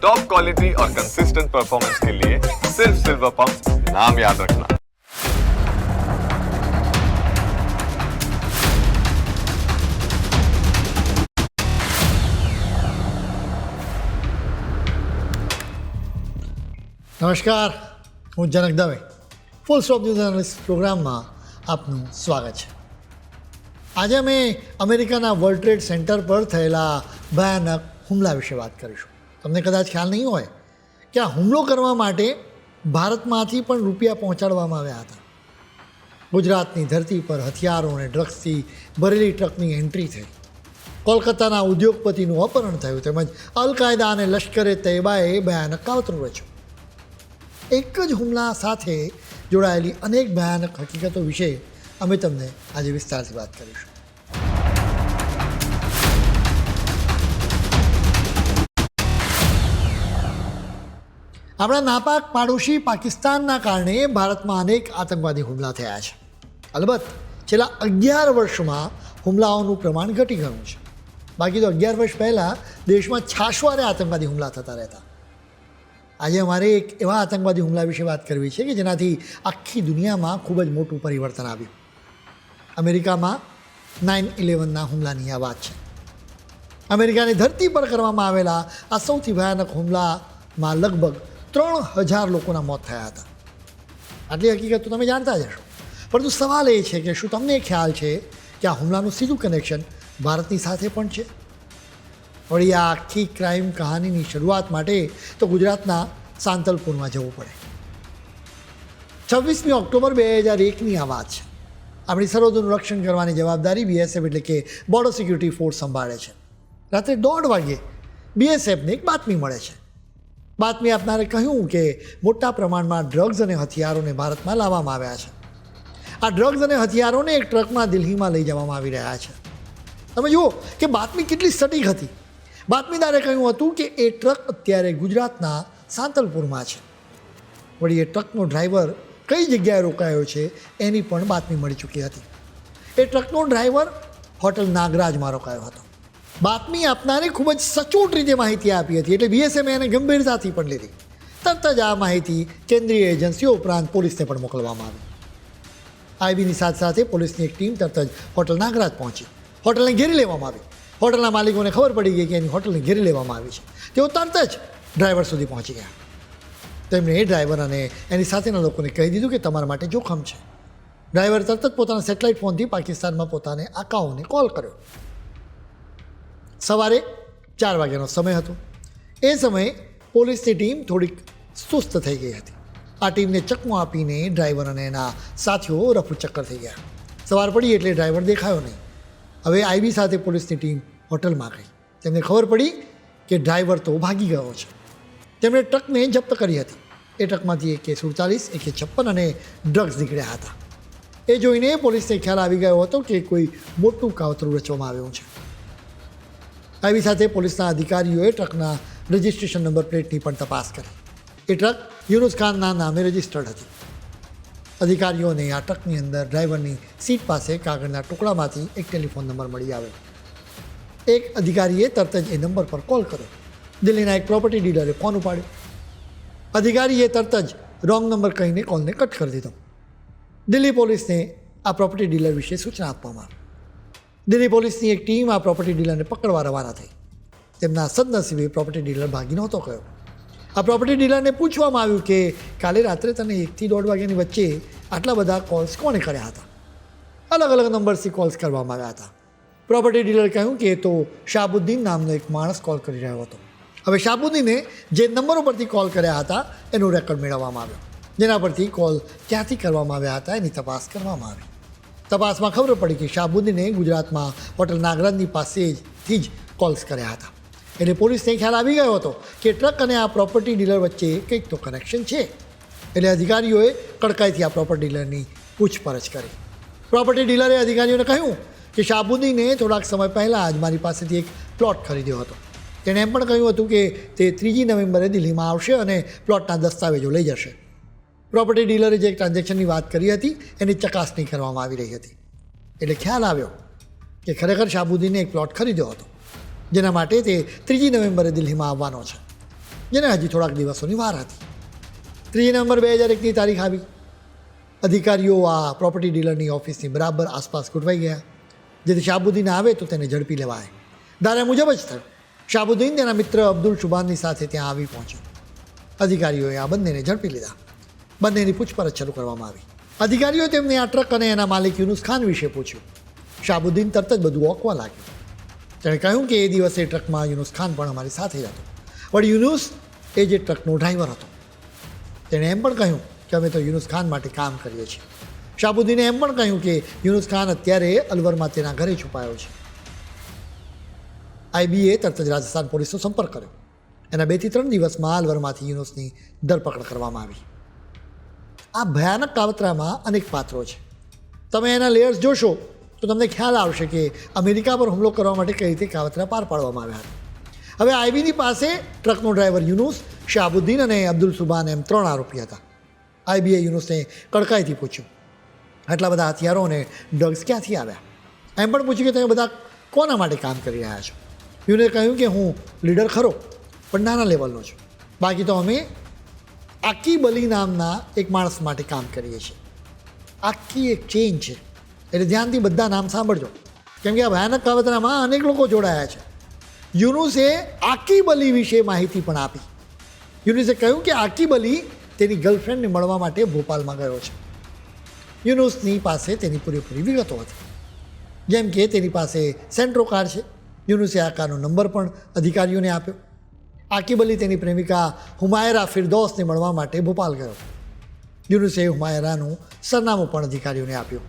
Top quality और consistent performance के लिए सिर्फ सिल्वर पंप नाम याद रखना નમસ્કાર હું Janak Dave full stop news analyst પ્રોગ્રામમાં આપનું સ્વાગત છે આજે અમે અમેરિકાના વર્લ્ડ ટ્રેડ સેન્ટર પર થયેલા ભયાનક હુમલા વિશે વાત કરીશું તમને કદાચ ખ્યાલ નહીં હોય કે આ હુમલો કરવા માટે ભારતમાંથી પણ રૂપિયા પહોંચાડવામાં આવ્યા હતા. ગુજરાતની ધરતી પર હથિયારો અને ડ્રગ્સથી ભરેલી ટ્રકની એન્ટ્રી થઈ. કોલકાતાના ઉદ્યોગપતિનું અપહરણ થયું તેમજ અલ કાયદા અને લશ્કરે તૈબાએ ભયાનક કાવતરું રચ્યું. એક જ હુમલા સાથે જોડાયેલી અનેક ભયાનક હકીકતો વિશે અમે તમને આજે વિસ્તારથી વાત કરીશું. આપણા નાપાક પાડોશી પાકિસ્તાનના કારણે ભારતમાં અનેક આતંકવાદી હુમલા થયા છે. અલબત્ત, છેલ્લા અગિયાર વર્ષમાં હુમલાઓનું પ્રમાણ ઘટી ગયું છે. બાકી તો અગિયાર વર્ષ પહેલાં દેશમાં છાશવારે આતંકવાદી હુમલા થતા રહેતા. આજે અમારે એક એવા આતંકવાદી હુમલા વિશે વાત કરવી છે કે જેનાથી આખી દુનિયામાં ખૂબ જ મોટું પરિવર્તન આવ્યું. અમેરિકામાં નાઇન ઇલેવનના હુમલાની આ વાત છે. અમેરિકાની ધરતી પર કરવામાં આવેલા આ સૌથી ભયાનક હુમલામાં લગભગ ત્રણ હજાર લોકોના મોત થયા હતા. આટલી હકીકત તો તમે જાણતા જ હશો. પરંતુ સવાલ એ છે કે શું તમને ખ્યાલ છે કે આ હુમલાનું સીધું કનેક્શન ભારતની સાથે પણ છે? વળી આ આખી ક્રાઇમ કહાનીની શરૂઆત માટે તો ગુજરાતના સાંતલપુરમાં જવું પડે. છવ્વીસમી ઓક્ટોબર બે હજાર એકની આ વાત છે. આપણી સરહદોનું રક્ષણ કરવાની જવાબદારી બીએસએફ એટલે કે બોર્ડર સિક્યુરિટી ફોર્સ સંભાળે છે. રાત્રે દોઢ વાગ્યે બીએસએફને એક બાતમી મળે છે. બાતમી આપનારે કહ્યું કે મોટા પ્રમાણમાં ડ્રગ્સ અને હથિયારોને ભારતમાં લાવવામાં આવ્યા છે. આ ડ્રગ્સ અને હથિયારોને એક ટ્રકમાં દિલ્હીમાં લઈ જવામાં આવી રહ્યા છે. તમે જુઓ કે બાતમી કેટલી સટીક હતી. બાતમીદારે કહ્યું હતું કે એ ટ્રક અત્યારે ગુજરાતના સાંતલપુરમાં છે. વળી એ ટ્રકનો ડ્રાઈવર કઈ જગ્યાએ રોકાયો છે એની પણ બાતમી મળી ચૂકી હતી. એ ટ્રકનો ડ્રાઈવર હોટલ નાગરાજમાં રોકાયો હતો. બાતમી આપનારે ખૂબ જ સચોટ રીતે માહિતી આપી હતી એટલે બીએસએમએ એને ગંભીરતાથી પણ લીધી. તરત જ આ માહિતી કેન્દ્રીય એજન્સીઓ ઉપરાંત પોલીસને પણ મોકલવામાં આવી. આઈબીની સાથે સાથે પોલીસની એક ટીમ તરત જ હોટલ નાગરાજ પહોંચી. હોટલને ઘેરી લેવામાં આવી. હોટલના માલિકોને ખબર પડી ગઈ કે એની હોટલને ઘેરી લેવામાં આવી છે. તેઓ તરત જ ડ્રાઈવર સુધી પહોંચી ગયા. તેમણે એ ડ્રાઈવર અને એની સાથેના લોકોને કહી દીધું કે તમારા માટે જોખમ છે. ડ્રાઈવર તરત જ પોતાના સેટેલાઇટ ફોનથી પાકિસ્તાનમાં પોતાને આકાઓને કોલ કર્યો. સવારે ચાર વાગ્યાનો સમય હતો. એ સમયે પોલીસની ટીમ થોડીક સુસ્ત થઈ ગઈ હતી. આ ટીમને ચકમો આપીને ડ્રાઈવર અને એના સાથીઓ રફુચક્કર થઈ ગયા. સવાર પડી એટલે ડ્રાઈવર દેખાયો નહીં. હવે આઈબી સાથે પોલીસની ટીમ હોટલમાં ગઈ. તેમને ખબર પડી કે ડ્રાઈવર તો ભાગી ગયો છે. તેમણે ટ્રકને જપ્ત કરી હતી. એ ટ્રકમાંથી એકે સુડતાલીસ, એકે છપ્પન અને ડ્રગ્સ નીકળ્યા હતા. એ જોઈને પોલીસને ખ્યાલ આવી ગયો હતો કે કોઈ મોટું કાવતરું રચવામાં આવ્યું છે. આવી સાથે પોલીસના અધિકારીઓએ ટ્રકના રજિસ્ટ્રેશન નંબર પ્લેટની પણ તપાસ કરી. એ ટ્રક યુનુસ ખાનના નામે રજિસ્ટર્ડ હતી. અધિકારીઓને આ ટ્રકની અંદર ડ્રાઈવરની સીટ પાસે કાગળના ટુકડામાંથી એક ટેલિફોન નંબર મળી આવ્યો એક અધિકારીએ તરત જ એ નંબર પર કોલ કર્યો. દિલ્હીના એક પ્રોપર્ટી ડીલરે ફોન ઉપાડ્યો. અધિકારીએ તરત જ રોંગ નંબર કહીને કોલને કટ કરી દીધો. દિલ્હી પોલીસને આ પ્રોપર્ટી ડીલર વિશે સૂચના આપવામાં આવી. દિલ્હી પોલીસની એક ટીમ આ પ્રોપર્ટી ડીલરને પકડવા રવાના થઈ. તેમના સદનસીબે પ્રોપર્ટી ડીલર ભાગી નહોતો ગયો. આ પ્રોપર્ટી ડીલરને પૂછવામાં આવ્યું કે કાલે રાત્રે તને એકથી દોઢ વાગ્યાની વચ્ચે આટલા બધા કોલ્સ કોણે કર્યા હતા? અલગ અલગ નંબરથી કોલ્સ કરવામાં આવ્યા હતા. પ્રોપર્ટી ડીલર કહ્યું કે તો શાહબુદ્દીન નામનો એક માણસ કોલ કરી રહ્યો હતો. હવે શાહબુદ્દીને જે નંબરો પરથી કોલ કર્યા હતા એનો રેકોર્ડ મેળવવામાં આવ્યો. જેના પરથી કોલ ક્યાંથી કરવામાં આવ્યા હતા એની તપાસ કરવામાં આવી. તપાસમાં ખબર પડી કે શાહબુદ્દીને ગુજરાતમાં હોટલ નાગરાજની પાસેથી જ કોલ્સ કર્યા હતા. એટલે પોલીસને ખ્યાલ આવી ગયો હતો કે ટ્રક અને આ પ્રોપર્ટી ડીલર વચ્ચે કંઈક તો કનેક્શન છે. એટલે અધિકારીઓએ કડકાઈથી આ પ્રોપર્ટી ડીલરની પૂછપરછ કરી. પ્રોપર્ટી ડીલરે અધિકારીઓને કહ્યું કે શાહબુદ્દીને થોડાક સમય પહેલાં જ મારી પાસેથી એક પ્લોટ ખરીદ્યો હતો. તેણે એમ પણ કહ્યું હતું કે તે ત્રીજી નવેમ્બરે દિલ્હીમાં આવશે અને પ્લોટના દસ્તાવેજો લઈ જશે. પ્રોપર્ટી ડીલરે જે ટ્રાન્ઝેક્શનની વાત કરી હતી, એની ચકાસણી કરવામાં આવી રહી હતી. એટલે ખ્યાલ આવ્યો કે ખરેખર શાહબુદ્દીને એક પ્લોટ ખરીદ્યો હતો, જેના માટે તે ત્રીજી નવેમ્બરે દિલ્હીમાં આવવાનો છે. જેને હજી થોડાક દિવસોની વાર હતી. ત્રીજી નવેમ્બર બે હજાર એકની તારીખ આવી. અધિકારીઓ આ પ્રોપર્ટી ડીલરની ઓફિસની બરાબર આસપાસ ગોઠવાઈ ગયા. જેથી શાહબુદ્દીન આવે તો તેને ઝડપી લેવાય. ધારા મુજબ જ થયું. શાહબુદ્દીન તેના મિત્ર અબ્દુલ શુબાનની સાથે ત્યાં આવી પહોંચ્યો. અધિકારીઓએ આ બંનેને ઝડપી લીધા. બંનેની પૂછપરછ શરૂ કરવામાં આવી. અધિકારીઓએ તેમને આ ટ્રક અને એના માલિક યુનુસ ખાન વિશે પૂછ્યું. શાહબુદ્દીન તરત જ બધું ઓકવા લાગ્યું. તેણે કહ્યું કે એ દિવસે ટ્રકમાં યુનુસ ખાન પણ અમારી સાથે જ હતો. પણ યુનુસ એ જે ટ્રકનો ડ્રાઈવર હતો. તેણે એમ પણ કહ્યું કે અમે તો યુનુસ ખાન માટે કામ કરીએ છીએ. શાહબુદ્દીને એમ પણ કહ્યું કે યુનુસ ખાન અત્યારે અલવરમાં તેના ઘરે છુપાયો છે. આઈબીએ તરત જ રાજસ્થાન પોલીસનો સંપર્ક કર્યો. એના બેથી ત્રણ દિવસમાં અલવરમાંથી યુનુસની ધરપકડ કરવામાં આવી. આ ભયાનક કાવતરામાં અનેક પાત્રો છે. તમે એના લેયર્સ જોશો, તો તમને ખ્યાલ આવશે કે અમેરિકા પર હુમલો કરવા માટે કઈ રીતે કાવતરા પાર પાડવામાં આવ્યા હતા. હવે આઈબીની પાસે ટ્રકનો ડ્રાઈવર યુનુસ, શાહબુદ્દીન અને અબ્દુલ સુબાન એમ ત્રણ આરોપી હતા. આઈબીએ યુનુસને કડકાઈથી પૂછ્યું. આટલા બધા હથિયારો અને ડ્રગ્સ ક્યાંથી આવ્યા? એમ પણ પૂછ્યું કે તમે બધા કોના માટે કામ કરી રહ્યા છો? યુને કહ્યું કે હું લીડર ખરો, પણ નાના લેવલનો છું. બાકી તો અમે આકીબ બલી નામના એક માણસ માટે કામ કરીએ છીએ. આખી એક ચેઇન છે. એટલે ધ્યાનથી બધા નામ સાંભળજો. કેમ કે આ ભયાનક કાવતરામાં અનેક લોકો જોડાયા છે. યુનુસે આકી બલી વિશે માહિતી પણ આપી. યુનુસે કહ્યું કે આકી બલી તેની ગર્લફ્રેન્ડને મળવા માટે ભોપાલમાં ગયો છે. યુનુસની પાસે તેની પૂરેપૂરી વિગતો હતી. જેમ કે તેની પાસે સેન્ટ્રો કાર છે. યુનુસે આ કારનો નંબર પણ અધિકારીઓને આપ્યો. આકીબ અલી તેની પ્રેમિકા હુમાયરા ફિરદોસને મળવા માટે ભોપાલ ગયો. યુનુસે હુમાયરાનું સરનામું પણ અધિકારીઓને આપ્યું.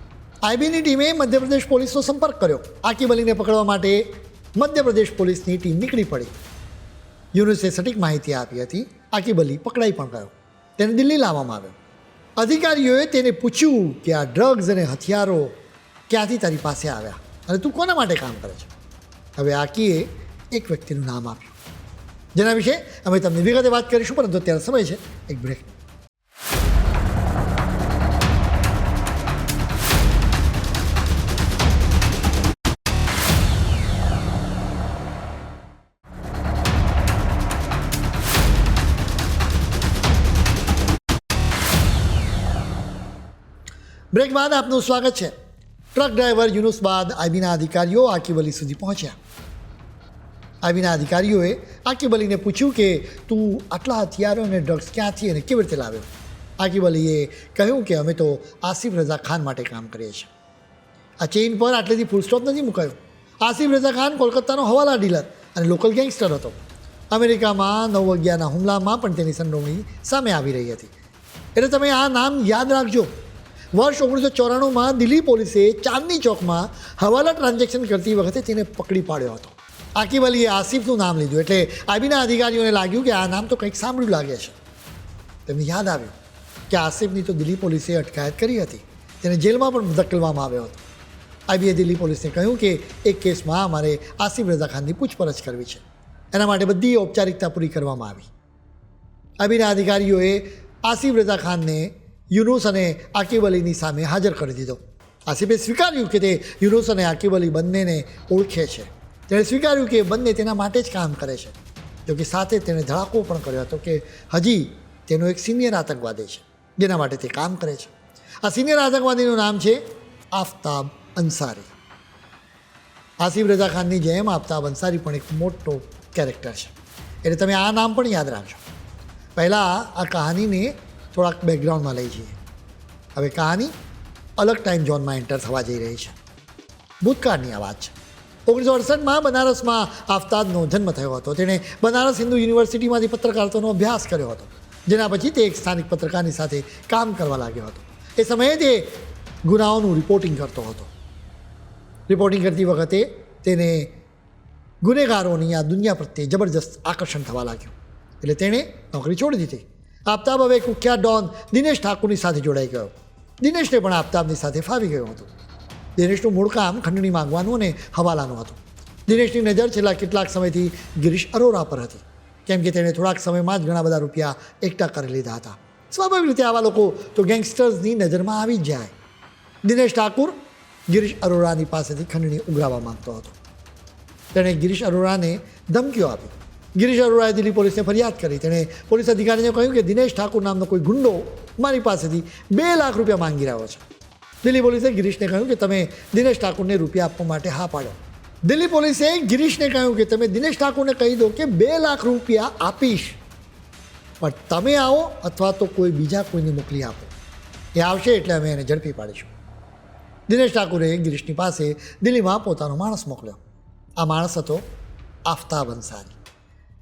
આઈબીની ટીમે મધ્યપ્રદેશ પોલીસનો સંપર્ક કર્યો. આકિબ અલીને પકડવા માટે મધ્યપ્રદેશ પોલીસની ટીમ નીકળી પડી. યુનુસે સટીક માહિતી આપી હતી, આકિબ અલી પકડાઈ પણ ગયો. તેને દિલ્હી લાવવામાં આવ્યો. અધિકારીઓએ તેને પૂછ્યું કે આ ડ્રગ્સ અને હથિયારો ક્યાંથી તારી પાસે આવ્યા અને તું કોના માટે કામ કરે છે? હવે આકીએ એક વ્યક્તિનું નામ આપ્યું. જેના વિશે અમે તમને વિગતે વાત કરીશું, પરંતુ અત્યારે સમય છે. એક બ્રેક બ્રેક બાદ આપનું સ્વાગત છે. ટ્રક ડ્રાઈવર યુનુસ બાદ આઈબીના અધિકારીઓ આકીવલી સુધી પહોંચ્યા. આઈબીના અધિકારીઓએ આકીબ અલીને પૂછ્યું કે, તું આટલા હથિયારો અને ડ્રગ્સ ક્યાંથી અને કેવી રીતે લાવ્યો? આકીબ અલીએ કહ્યું કે, અમે તો આસિફ રઝા ખાન માટે કામ કરીએ છીએ. આ ચેઇન પર આટલેથી ફૂલસ્ટોપ નથી મુકાયો. આસિફ રઝા ખાન કોલકાતાનો હવાલા ડીલર અને લોકલ ગેંગસ્ટર હતો. અમેરિકામાં નવ અગિયારના હુમલામાં પણ તેની સંડોવણી સામે આવી રહી હતી. એટલે તમે આ નામ યાદ રાખજો. વર્ષ ઓગણીસો ચોરાણુંમાં દિલ્હી પોલીસે ચાંદની ચોકમાં હવાલા ટ્રાન્ઝેક્શન કરતી વખતે તેને પકડી પાડ્યો હતો. આકીબ અલીએ આસિફનું નામ લીધું એટલે આઈબીના અધિકારીઓને લાગ્યું કે આ નામ તો કંઈક સાંભળ્યું લાગે છે. તેમને યાદ આવ્યું કે આસિફની તો દિલ્હી પોલીસે અટકાયત કરી હતી. તેને જેલમાં પણ ધકેલવામાં આવ્યો હતો. આઈબીએ દિલ્હી પોલીસને કહ્યું કે એક કેસમાં અમારે આસિફ રઝા ખાનની પૂછપરછ કરવી છે. એના માટે બધી ઔપચારિકતા પૂરી કરવામાં આવી. આઈબીના અધિકારીઓએ આસિફ રઝા ખાનને યુનુસ અને આકિબ અલીની સામે હાજર કરી દીધો. આસિફે સ્વીકાર્યું કે તે યુનુસ અને આકિબ અલી બંનેને ઓળખે છે. તેણે સ્વીકાર્યું કે બંને તેના માટે જ કામ કરે છે. જોકે સાથે તેણે ધડાકો પણ કર્યો હતો કે હજી તેનો એક સિનિયર આતંકવાદી છે. જેના માટે તે કામ કરે છે. આ સિનિયર આતંકવાદીનું નામ છે આફતાબ અંસારી આસિફ રઝા ખાનની જેમ આફતાબ અંસારી પણ એક મોટો કેરેક્ટર છે. એટલે તમે આ નામ પણ યાદ રાખજો. પહેલાં આ કહાનીને થોડાક બેકગ્રાઉન્ડમાં લઈ જઈએ. હવે કહાની અલગ ટાઈમ ઝોનમાં એન્ટર થવા જઈ રહી છે. ભૂતકાળની આ વાત છે. ઓગણીસો અડસઠમાં બનારસમાં આફતાબનો જન્મ થયો હતો. તેણે બનારસ હિન્દુ યુનિવર્સિટીમાંથી પત્રકારત્વનો અભ્યાસ કર્યો હતો, જેના પછી તે એક સ્થાનિક પત્રકારની સાથે કામ કરવા લાગ્યો હતો. એ સમયે તે ગુનાઓનું રિપોર્ટિંગ કરતો હતો. રિપોર્ટિંગ કરતી વખતે તેને ગુનેગારોની આ દુનિયા પ્રત્યે જબરજસ્ત આકર્ષણ થવા લાગ્યું. એટલે તેણે નોકરી છોડી દીધી. આફતાબ હવે કુખ્યાત ડોન દિનેશ ઠાકુરની સાથે જોડાઈ ગયો. દિનેશને પણ આફતાબની સાથે ફાવી ગયો હતો. દિનેશનું મૂળ કામ ખંડણી માંગવાનું અને હવાલાનું હતું. દિનેશની નજર છેલ્લા કેટલાક સમયથી ગિરીશ અરોરા પર હતી. કેમ કે તેણે થોડાક સમયમાં જ ઘણા બધા રૂપિયા એકઠા કરી લીધા હતા. સ્વાભાવિક રીતે આવા લોકો તો ગેંગસ્ટર્સની નજરમાં આવી જ જાય. દિનેશ ઠાકુર ગિરીશ અરોરાની પાસેથી ખંડણી ઉઘરાવવા માંગતો હતો. તેણે ગિરીશ અરોરાને ધમકીઓ આપી. ગિરીશ અરોરાએ દિલ્હી પોલીસને ફરિયાદ કરી. તેણે પોલીસ અધિકારીને કહ્યું કે દિનેશ ઠાકુર નામનો કોઈ ગુંડો મારી પાસેથી બે લાખ રૂપિયા માંગી રહ્યો છે. દિલ્હી પોલીસે ગિરીશને કહ્યું કે તમે દિનેશ ઠાકુરને રૂપિયા આપવા માટે હા પાડો. દિલ્હી પોલીસે ગિરીશને કહ્યું કે તમે દિનેશ ઠાકુરને કહી દો કે બે લાખ રૂપિયા આપીશ. પણ તમે આવો અથવા તો કોઈ બીજા કોઈને મોકલી આપો. એ આવશે એટલે અમે એને ઝડપી પાડીશું. દિનેશ ઠાકુરે ગિરીશની પાસે દિલ્હીમાં પોતાનો માણસ મોકલ્યો. આ માણસ હતો આફતાબ અંસારી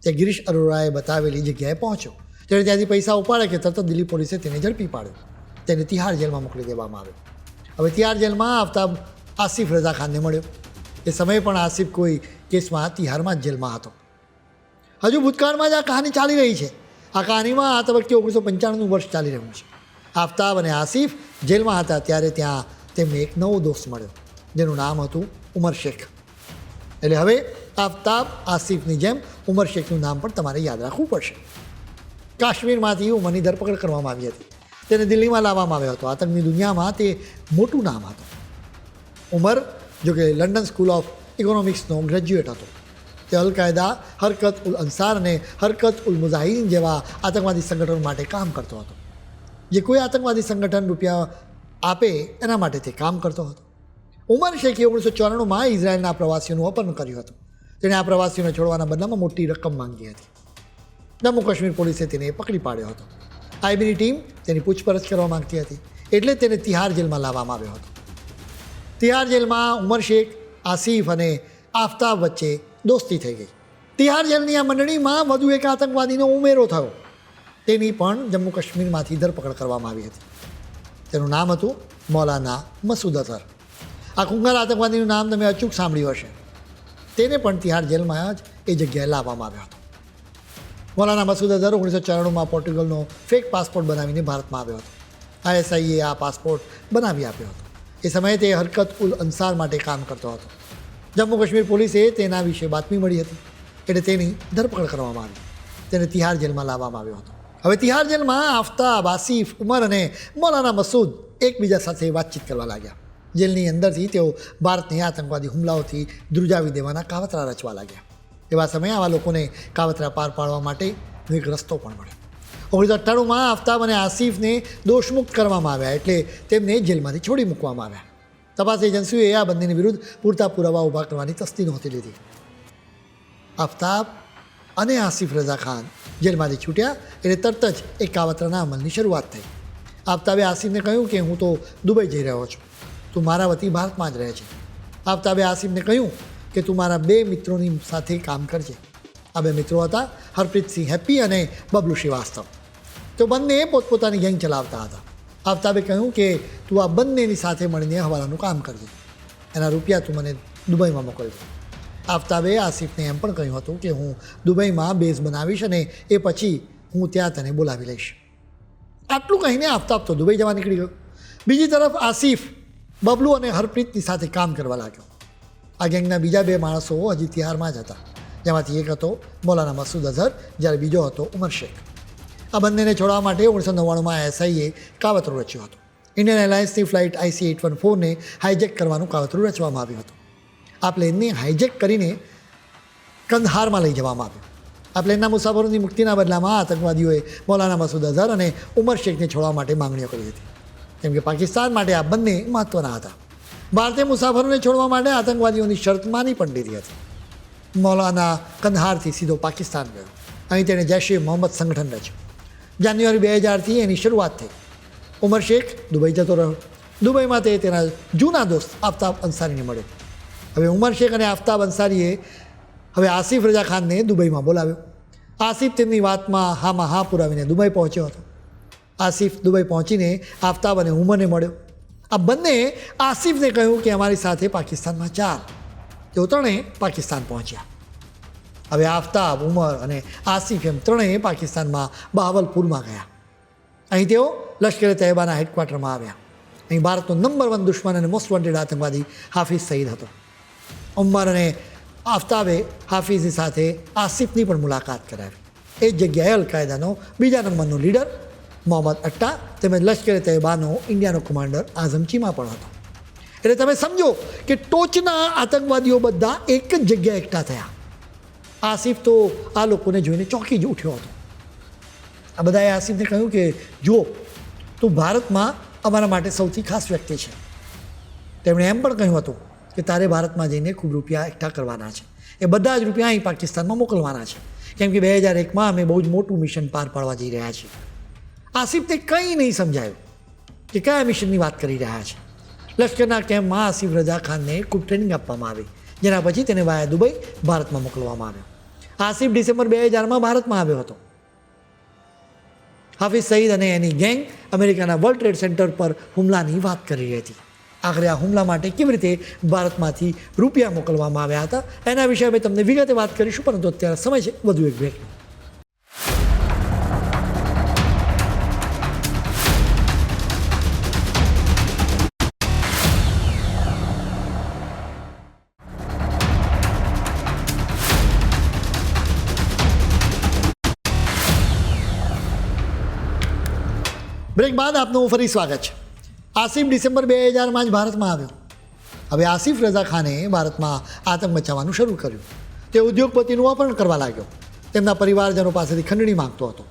તે ગિરીશ અરોરાએ બતાવેલી જગ્યાએ પહોંચ્યો. તેણે ત્યાંથી પૈસા ઉપાડે કે તરત દિલ્હી પોલીસે તેને ઝડપી પાડ્યો. તેને તિહાર જેલમાં મોકલી દેવામાં આવ્યો. હવે તિહાર જેલમાં આફતાબ આસિફ રઝા ખાનને મળ્યો. એ સમયે પણ આસિફ કોઈ કેસમાં તિહારમાં જ જેલમાં હતો. હજુ ભૂતકાળમાં જ આ કહાની ચાલી રહી છે. આ કહાનીમાં આ તબક્કે ઓગણીસો પંચાણુંનું વર્ષ ચાલી રહ્યું છે. આફતાબ અને આસિફ જેલમાં હતા ત્યારે ત્યાં તેમને એક નવો દોસ્ત મળ્યો, જેનું નામ હતું ઉમર શેખ. એટલે હવે આફતાબ, આસિફની જેમ ઉમર શેખનું નામ પણ તમારે યાદ રાખવું પડશે. કાશ્મીરમાંથી ઉમરની ધરપકડ કરવામાં આવી હતી. તેને દિલ્હીમાં લાવવામાં આવ્યો હતો. આતંકની દુનિયામાં તે મોટું નામ હતું. ઉમર, જો કે લંડન સ્કૂલ ઓફ ઇકોનોમિક્સનો ગ્રેજ્યુએટ હતો. તે અલ કાયદા હરકત ઉલ અંસાર અને હરકત ઉલ મુઝાહિદીન જેવા આતંકવાદી સંગઠનો માટે કામ કરતો હતો. જે કોઈ આતંકવાદી સંગઠન રૂપિયા આપે એના માટે તે કામ કરતો હતો. ઉમર શેખે ઓગણીસો ચોરાણુંમાં ઇઝરાયલના પ્રવાસીઓનું અપહરણ કર્યું હતું. તેણે આ પ્રવાસીઓને છોડવાના બદલામાં મોટી રકમ માંગી હતી. જમ્મુ કાશ્મીર પોલીસે તેને પકડી પાડ્યો હતો. આઈબીની ટીમ તેની પૂછપરછ કરવા માંગતી હતી. એટલે તેને તિહાર જેલમાં લાવવામાં આવ્યો હતો. તિહાર જેલમાં ઉમર શેખ, આસિફ અને આફતાબ વચ્ચે દોસ્તી થઈ ગઈ. તિહાર જેલની આ મંડળીમાં વધુ એક આતંકવાદીનો ઉમેરો થયો. તેની પણ જમ્મુ કાશ્મીરમાંથી ધરપકડ કરવામાં આવી હતી. તેનું નામ હતું મૌલાના મસૂદ અઝહર. આ કુંગાર આતંકવાદીનું નામ તમે અચૂક સાંભળ્યું હશે. તેને પણ તિહાર જેલમાં જ એ જગ્યાએ લાવવામાં આવ્યો હતો. મૌલાના મસૂદ અઝહર ઓગણીસો ચોરાણુંમાં પોર્ટુગલનો ફેક પાસપોર્ટ બનાવીને ભારતમાં આવ્યો હતો. આઈએસઆઈએ આ પાસપોર્ટ બનાવી આપ્યો હતો. એ સમયે તે હરકત ઉલ અંસાર માટે કામ કરતો હતો. જમ્મુ કાશ્મીર પોલીસે તેના વિશે બાતમી મળી હતી. એટલે તેની ધરપકડ કરવામાં આવી. તેને તિહાર જેલમાં લાવવામાં આવ્યો હતો. હવે તિહાર જેલમાં આફતાબ આસિફ ઉમર અને મૌલાના મસૂદ એકબીજા સાથે વાતચીત કરવા લાગ્યા. જેલની અંદરથી તેઓ ભારતની આતંકવાદી હુમલાઓથી ધ્રુજાવી દેવાના કાવતરા રચવા લાગ્યા. એવા સમયે આવા લોકોને કાવતરા પાર પાડવા માટે એક રસ્તો પણ મળ્યો. ઓગણીસો અઠ્ઠાણુંમાં આફતાબ અને આસિફને દોષમુક્ત કરવામાં આવ્યા એટલે તેમને જેલમાંથી છોડી મૂકવામાં આવ્યા. તપાસ એજન્સીઓએ આ બંનેની વિરુદ્ધ પૂરતા પુરાવા ઊભા કરવાની તસ્દી નહોતી લીધી. આફતાબ અને આસિફ રઝા ખાન જેલમાંથી છૂટ્યા એટલે તરત જ એક કાવતરાના અમલની શરૂઆત થઈ. આફતાબે આસિફને કહ્યું કે હું તો દુબઈ જઈ રહ્યો છું. તું મારા વતી ભારતમાં જ રહે છે. આફતાબે આસિફને કહ્યું કે તું મારા બે મિત્રોની સાથે કામ કરજે. આ બે મિત્રો હતા હરપ્રીતસિંહ હેપ્પી અને બબલુ શ્રીવાસ્તવ. તો બંને પોતપોતાની ગેંગ ચલાવતા હતા. આફતાબે કહ્યું કે તું આ બંનેની સાથે મળીને હવાલાનું કામ કરજે. એના રૂપિયા તું મને દુબઈમાં મોકલજો. આફતાબે આસિફને એમ પણ કહ્યું હતું કે હું દુબઈમાં બેઝ બનાવીશ અને એ પછી હું ત્યાં તને બોલાવી લઈશ. આટલું કહીને આફતાબ તો દુબઈ જવા નીકળી ગયો. બીજી તરફ આસિફ, બબલુ અને હરપ્રીતની સાથે કામ કરવા લાગ્યો. આ ગેંગના બીજા બે માણસો હજી તિહારમાં જ હતા. જેમાંથી એક હતો મૌલાના મસૂદ અઝહર, જ્યારે બીજો હતો ઉમર શેખ. આ બંનેને છોડવા માટે ઓગણીસો નવ્વાણુંમાં એસઆઈએ કાવતરું રચ્યું હતું. ઇન્ડિયન એરલાઇન્સની ફ્લાઇટ આઈસી એટ વન ફોરને હાઇજેક કરવાનું કાવતરું રચવામાં આવ્યું હતું. આ પ્લેનને હાઇજેક કરીને કંદહારમાં લઈ જવામાં આવ્યું. આ પ્લેનના મુસાફરોની મુક્તિના બદલામાં આતંકવાદીઓએ મૌલાના મસૂદ અઝહર અને ઉમર શેખને છોડવા માટે માંગણીઓ કરી હતી. કેમ કે પાકિસ્તાન માટે આ બંને મહત્ત્વના હતા. ભારતે મુસાફરોને છોડવા માટે આતંકવાદીઓની શરત માની પણ લીધી હતી. મૌલાના કંદહારથી સીધો પાકિસ્તાન ગયો. અહીં તેણે જૈશ એ મોહમ્મદ સંગઠન રચ્યું. જાન્યુઆરી બે હજારથી એની શરૂઆત થઈ. ઉમર શેખ દુબઈ જતો રહ્યો. દુબઈમાં તે તેના જૂના દોસ્ત આફતાબ અંસારીને મળ્યો. હવે ઉમર શેખ અને આફતાબ અંસારીએ હવે આસિફ રજા ખાનને દુબઈમાં બોલાવ્યો. આસિફ તેમની વાતમાં હામાં હા પુરાવીને દુબઈ પહોંચ્યો હતો. આસિફ દુબઈ પહોંચીને આફતાબ અને ઉમરને મળ્યો. આ બંને આસિફને કહ્યું કે અમારી સાથે પાકિસ્તાનમાં ચાલ. તેઓ ત્રણેય પાકિસ્તાન પહોંચ્યા. હવે આફતાબ, ઉમર અને આસિફ એમ ત્રણેય પાકિસ્તાનમાં બહાવલપુરમાં ગયા. અહીં તેઓ લશ્કરે તૈયબાના હેડક્વાર્ટરમાં આવ્યા. અહીં ભારતનો નંબર વન દુશ્મન અને મોસ્ટ વોન્ટેડ આતંકવાદી હાફિઝ સઈદ હતો. ઉમર અને આફતાબે હાફિઝની સાથે આસિફની પણ મુલાકાત કરાવી. એ જગ્યાએ અલ કાયદાનો બીજા નંબરનો લીડર મોહમ્મદ અટ્ટા, તેમજ લશ્કરે તૈયબાનો ઇન્ડિયાનો કમાન્ડર આઝમ ચીમા પણ હતો. એટલે તમે સમજો કે ટોચના આતંકવાદીઓ બધા એક જ જગ્યાએ એકઠા થયા. આસિફ તો આ લોકોને જોઈને ચોંકી જ ઉઠ્યો હતો. આ બધાએ આસિફને કહ્યું કે જુઓ તું ભારતમાં અમારા માટે સૌથી ખાસ વ્યક્તિ છે. તેમણે એમ પણ કહ્યું હતું કે, તારે ભારતમાં જઈને ખૂબ રૂપિયા એકઠા કરવાના છે. એ બધા જ રૂપિયા અહીં પાકિસ્તાનમાં મોકલવાના છે. કેમ કે બે હજાર એકમાં અમે બહુ જ મોટું મિશન પાર પાડવા જઈ રહ્યા છીએ. આસિફને કંઈ નહીં સમજાયું કે કયા મિશનની વાત કરી રહ્યા છે. લશ્કરના કેમ્પમાં આસિફ રજા ખાનને ખૂબ ટ્રેનિંગ આપવામાં આવી, જેના પછી તેને વાયા દુબઈ ભારતમાં મોકલવામાં આવ્યો. આસિફ ડિસેમ્બર બે હજારમાં ભારતમાં આવ્યો હતો. હાફિઝ સઈદ અને એની ગેંગ અમેરિકાના વર્લ્ડ ટ્રેડ સેન્ટર પર હુમલાની વાત કરી રહી હતી. આખરે આ હુમલા માટે કેવી રીતે ભારતમાંથી રૂપિયા મોકલવામાં આવ્યા હતા, એના વિશે અમે તમને વિગતે વાત કરીશું, પરંતુ અત્યારે સમય છે, વધુ એક બ્રેકનો બ્રેક બાદ આપનું ફરી સ્વાગત છે. આસિફ ડિસેમ્બર બે હજારમાં જ ભારતમાં આવ્યો. હવે આસિફ રઝા ખાને ભારતમાં આતંક મચાવવાનું શરૂ કર્યું. તે ઉદ્યોગપતિનું અપહરણ કરવા લાગ્યો. તેમના પરિવારજનો પાસેથી ખંડણી માંગતો હતો.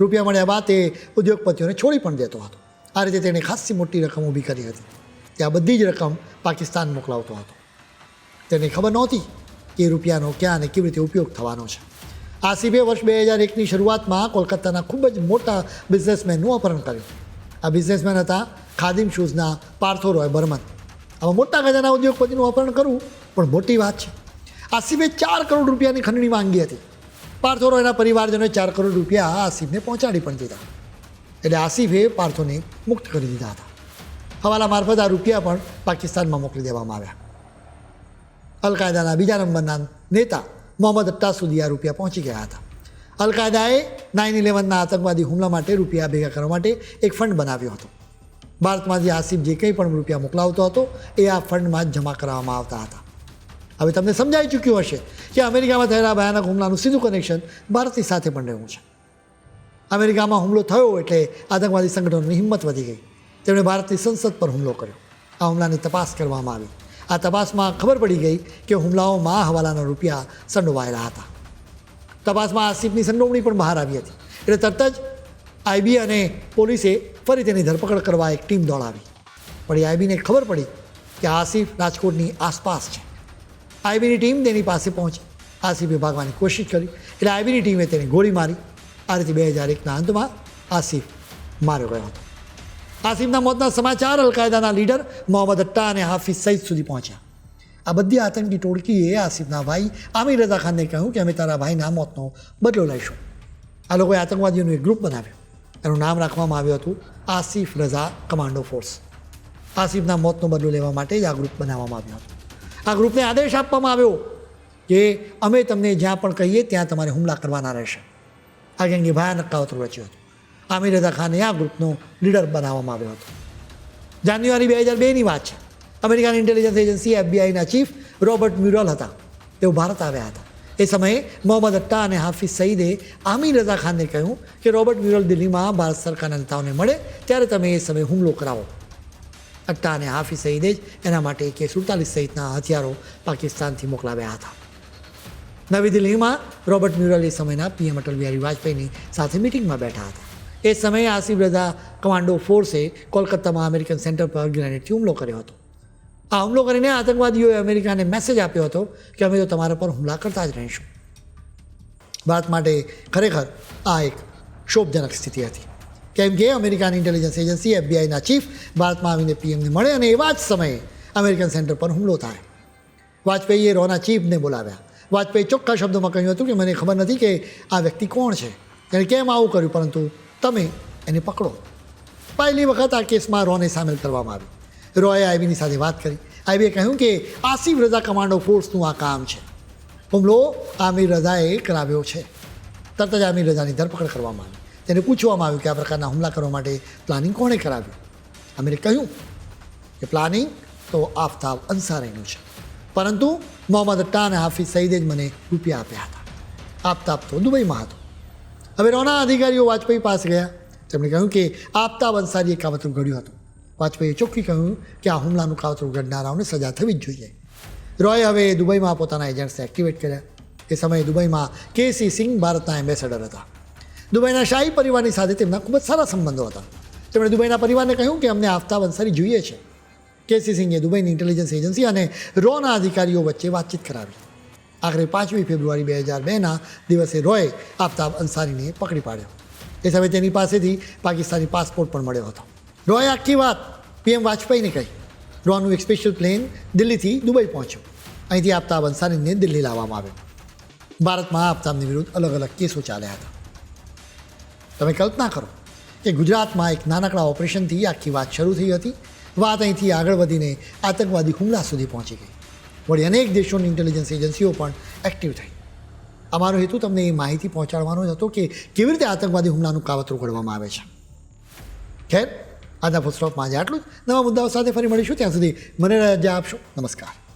રૂપિયા મળ્યા બાદ તે ઉદ્યોગપતિઓને છોડી પણ દેતો હતો. આ રીતે તેણે ખાસી મોટી રકમ ઊભી કરી હતી. તે આ બધી જ રકમ પાકિસ્તાન મોકલાવતો હતો. તેને ખબર નહોતી કે રૂપિયાનો ક્યાં અને કેવી રીતે ઉપયોગ થવાનો છે. આસિફે વર્ષ બે હજાર એકની શરૂઆતમાં કોલકાતાના ખૂબ જ મોટા બિઝનેસમેનનું અપહરણ કર્યું. આ બિઝનેસમેન હતા ખાદિમ શૂઝના પાર્થો રોય બર્મન. આવા મોટા ગજાના ઉદ્યોગપતિનું અપહરણ કરવું પણ મોટી વાત છે. આસિફે ચાર કરોડ રૂપિયાની ખંડણી માંગી હતી. પાર્થો રોયના પરિવારજનોએ ચાર કરોડ રૂપિયા આસિફને પહોંચાડી પણ દીધા. એટલે આસિફે પાર્થોને મુક્ત કરી દીધા હતા. હવાલા મારફત આ રૂપિયા પણ પાકિસ્તાનમાં મોકલી દેવામાં આવ્યા. અલકાયદાના બીજા નંબરના નેતા મોહમ્મદ અટ્ટા સુધી આ રૂપિયા પહોંચી ગયા હતા. અલકાયદાએ નાઇન ઇલેવનના આતંકવાદી હુમલા માટે રૂપિયા ભેગા કરવા માટે એક ફંડ બનાવ્યો હતો. ભારતમાંથી આસિફ જે કંઈ પણ રૂપિયા મોકલાવતો હતો, એ આ ફંડમાં જ જમા કરાવવામાં આવતા હતા. હવે તમને સમજાઈ ચૂક્યું હશે કે અમેરિકામાં થયેલા ભયાનક હુમલાનું સીધું કનેક્શન ભારતની સાથે પણ રહ્યું છે. અમેરિકામાં હુમલો થયો એટલે આતંકવાદી સંગઠનોની હિંમત વધી ગઈ. તેમણે ભારતની સંસદ પર હુમલો કર્યો. આ હુમલાની તપાસ કરવામાં આવી. આ તપાસમાં ખબર પડી ગઈ કે હુમલાઓમાં હવાલાના રૂપિયા સંડોવાયેલા હતા. તપાસમાં આસિફની સંડોવણી પણ બહાર આવી હતી. એટલે તરત જ આઈબી અને પોલીસે ફરી તેની ધરપકડ કરવા એક ટીમ દોડાવી. પણ એ આઈબીને ખબર પડી કે આસિફ રાજકોટની આસપાસ છે. આઈબીની ટીમ તેની પાસે પહોંચી. આસિફે ભાગવાની કોશિશ કરી. એટલે આઈબીની ટીમે તેને ગોળી મારી. આ રીતે બે હજાર એકના અંતમાં આસિફ માર્યો ગયો હતો. આસિફના મોતના સમાચાર, અલકાયદાના લીડર મોહમ્મદ અટ્ટા અને હાફિઝ સઈદ સુધી પહોંચ્યા. આ બધી આતંકી ટોળકીએ આસિફના ભાઈ આમિર રઝા ખાનને કહ્યું કે અમે તારા ભાઈના મોતનો બદલો લઈશું. આ લોકોએ આતંકવાદીઓનું એક ગ્રુપ બનાવ્યું. એનું નામ રાખવામાં આવ્યું હતું આસિફ રઝા કમાન્ડો ફોર્સ. આસિફના મોતનો બદલો લેવા માટે જ આ ગ્રુપ બનાવવામાં આવ્યું હતું. આ ગ્રુપને આદેશ આપવામાં આવ્યો કે અમે તમને જ્યાં પણ કહીએ ત્યાં તમારે હુમલા કરવાના રહેશે. આ ગેંગે ભયાનક કાવતરું રચ્યું હતું. આમિર રઝા ખાને આ ગ્રુપનો લીડર બનાવવામાં આવ્યો હતો. જાન્યુઆરી બે હજાર બેની વાત છે. અમેરિકન ઇન્ટેલિજન્સ એજન્સી એફબીઆઈના ચીફ રોબર્ટ મ્યુરલ હતા. તેઓ ભારત આવ્યા હતા. એ સમયે મોહમ્મદ અટ્ટા અને હાફિઝ સઈદે આમિર રઝા ખાનને કહ્યું કે રોબર્ટ મ્યુરલ દિલ્હીમાં ભારત સરકારના નેતાઓને મળે, ત્યારે તમે એ સમયે હુમલો કરાવો. અટ્ટા અને હાફિઝ સઈદે જ એના માટે કે સુડતાલીસ સહિતના હથિયારો પાકિસ્તાનથી મોકલાવ્યા હતા. નવી દિલ્હીમાં રોબર્ટ મ્યુરલ એ સમયના પીએમ અટલ બિહારી વાજપેયીની સાથે મિટિંગમાં બેઠા હતા. એ સમયે આસિફ રઝા કમાન્ડો ફોર્સે કોલકાતામાં અમેરિકન સેન્ટર પર ગ્રેનેડથી હુમલો કર્યો હતો. આ હુમલો કરીને આતંકવાદીઓએ અમેરિકાને મેસેજ આપ્યો હતો કે અમે તો તમારા પર હુમલા કરતા જ રહીશું. ભારત માટે ખરેખર આ એક શોભજનક સ્થિતિ હતી. કેમ કે અમેરિકાની ઇન્ટેલિજન્સ એજન્સી એફબીઆઈના ચીફ ભારતમાં આવીને પીએમને મળે અને એવા જ સમયે અમેરિકન સેન્ટર પર હુમલો થાય. વાજપેયીએ રોના ચીફને બોલાવ્યા. વાજપેયી ચોખ્ખા શબ્દોમાં કહ્યું હતું કે, મને ખબર નથી કે આ વ્યક્તિ કોણ છે. તેણે કેમ આવું કર્યું? પરંતુ તમે એને પકડો. પહેલી વખત આ કેસમાં રોને સામેલ કરવામાં આવી. રોએ આઈબીની સાથે વાત કરી. આઈબીએ કહ્યું કે આસિફ રઝા કમાન્ડો ફોર્સનું આ કામ છે. હુમલો આમિર રઝાએ કરાવ્યો છે. તરત જ આમિર રઝાની ધરપકડ કરવામાં આવી. તેને પૂછવામાં આવ્યું કે આ પ્રકારના હુમલા કરવા માટે પ્લાનિંગ કોણે કરાવ્યું? આમિરે કહ્યું કે પ્લાનિંગ તો આફતાબ અંસારીનું છે. પરંતુ મોહમ્મદ અટ્ટા અને હાફિઝ સઈદે જ મને રૂપિયા આપ્યા હતા. આફતાબ તો દુબઈમાં હતો. હવે રોના અધિકારીઓ વાજપેયી પાસે ગયા. તેમણે કહ્યું કે આપતા અંસારીએ કાવતરું ઘડ્યું હતું. વાજપેયીએ ચોખ્ખી કહ્યું કે આ હુમલાનું કાવતરું ઘડનારાઓને સજા થવી જ જોઈએ. રોય હવે દુબઈમાં પોતાના એજન્ટ્સને એક્ટિવેટ કર્યા. એ સમયે દુબઈમાં કેસી સિંઘ ભારતના એમ્બેસેડર હતા. દુબઈના શાહી પરિવારની સાથે તેમના ખૂબ જ સારા સંબંધો હતા. તેમણે દુબઈના પરિવારને કહ્યું કે અમને આફતાબ અંસારી જોઈએ છે. કેસી સિંઘે દુબઈની ઇન્ટેલિજન્સ એજન્સી અને રોના અધિકારીઓ વચ્ચે વાતચીત કરાવી. આખરે પાંચમી ફેબ્રુઆરી બે હજાર બેના દિવસે રોય આફતાબ અંસારીને પકડી પાડ્યો. એ સમયે તેની પાસેથી પાકિસ્તાની પાસપોર્ટ પણ મળ્યો હતો. રોય આખી વાત પીએમ વાજપેયીને કહી. રોનું એક સ્પેશિયલ પ્લેન દિલ્હીથી દુબઈ પહોંચ્યું. અહીંથી આફતાબ અંસારીને દિલ્હી લાવવામાં આવ્યો. ભારતમાં આફતાબની વિરુદ્ધ અલગ અલગ કેસો ચાલ્યા હતા. તમે કલ્પના કરો કે ગુજરાતમાં એક નાનકડા ઓપરેશનથી આખી વાત શરૂ થઈ હતી. વાત અહીંથી આગળ વધીને આતંકવાદી હુમલા સુધી પહોંચી ગઈ. વળી અનેક દેશોની ઇન્ટેલિજન્સ એજન્સીઓ પણ એક્ટિવ થઈ. અમારો હેતુ તમને એ માહિતી પહોંચાડવાનો જ હતો કે કેવી રીતે આતંકવાદી હુમલાનું કાવતરું ઘડવામાં આવે છે. ખેર, આજના ફૂટસ્ટોપમાં આજે આટલું જ. નવા મુદ્દાઓ સાથે ફરી મળીશું. ત્યાં સુધી મને રજા આપશો. નમસ્કાર.